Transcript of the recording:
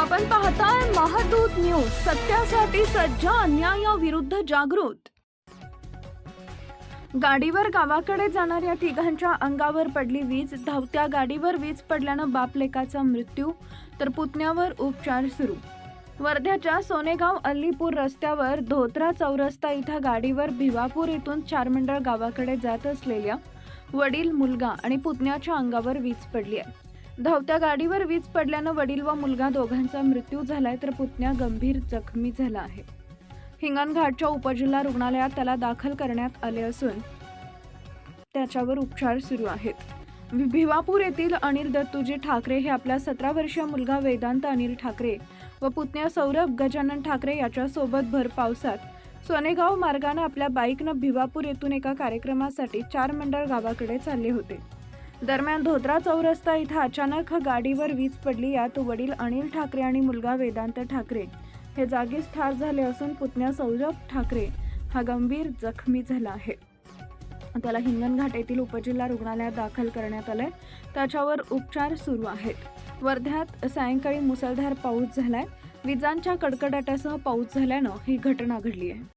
आपण पाहताय महादूत न्यूज सत्यासाठी सज्ज अन्यायाविरुद्ध जागृत. गाडीवर गावाकडे जाणाऱ्या तिघांच्या अंगावर पडली वीज धावत्या गाडीवर वीज पडल्यानं बापलेकाचा मृत्यू तर पुतण्यावर उपचार सुरू. वर्ध्याच्या सोनेगाव अल्लीपूर रस्त्यावर धोत्रा चौरस्ता इथं गाडीवर भिवापूर इथून चारमंडळ गावाकडे जात असलेल्या वडील मुलगा आणि पुतण्याच्या अंगावर वीज पडली आहे. धावत्या गाडीवर वीज पडल्यानं वडील व मुलगा दोघांचा मृत्यू झालाय तर पुतण्या गंभीर जखमी झाला आहे. हिंगणघाटच्या उपजिल्हा रुग्णालयात त्याला दाखल करण्यात आले असून त्याच्यावर उपचार सुरू आहेत. भिवापूर येथील अनिल दत्तूजी ठाकरे हे आपला सतरा वर्षीय मुलगा वेदांत अनिल ठाकरे व पुतण्या सौरभ गजानन ठाकरे याच्यासोबत भर पावसात सोनेगाव मार्गाने आपल्या बाईकनं भिवापूर येथून एका कार्यक्रमासाठी चार मंडळ गावाकडे चालले होते. दरम्यान धोत्रा चौरस्ता इथं अचानक गाडीवर वीज पडली यात वडील अनिल ठाकरे आणि मुलगा वेदांत ठाकरे. हे जागीच ठार झाले असून पुतण्या सौरभ ठाकरे. हा गंभीर जखमी झाला आहे. त्याला हिंगणघाट येथील उपजिल्हा रुग्णालयात दाखल करण्यात आलंय. त्याच्यावर उपचार सुरू आहेत. वर्ध्यात सायंकाळी मुसळधार पाऊस झालाय. विजांच्या कडकडाटासह पाऊस झाल्यानं ही घटना घडली आहे.